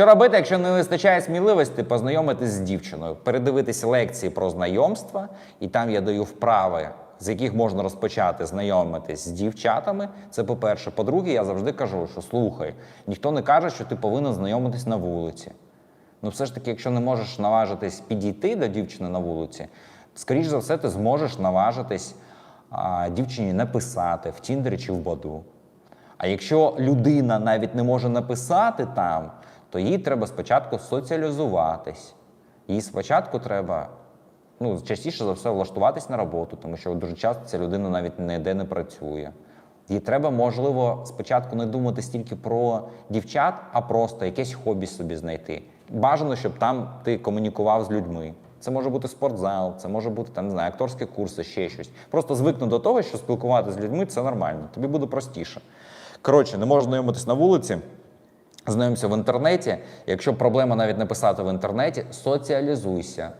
Що робити, якщо не вистачає сміливості познайомитись з дівчиною, передивитися лекції про знайомства, і там я даю вправи, з яких можна розпочати знайомитись з дівчатами. Це по-перше. По-друге, я завжди кажу, що слухай, ніхто не каже, що ти повинен знайомитись на вулиці. Ну, все ж таки, якщо не можеш наважитись підійти до дівчини на вулиці, скоріш за все, ти зможеш наважитись а, дівчині написати в Тіндері чи в Баду. А якщо людина навіть не може написати там, то їй треба спочатку соціалізуватись. Їй спочатку треба ну, частіше за все влаштуватись на роботу, тому що дуже часто ця людина навіть ніде не працює. Їй треба, можливо, спочатку не думати стільки про дівчат, а просто якесь хобі собі знайти. Бажано, щоб там ти комунікував з людьми. Це може бути спортзал, це може бути там, не знаю, акторські курси, ще щось. Просто звикну до того, що спілкуватися з людьми це нормально, тобі буде простіше. Коротше, не можеш знайомитись на вулиці, знайомся в інтернеті. Якщо проблема навіть написати в інтернеті, соціалізуйся.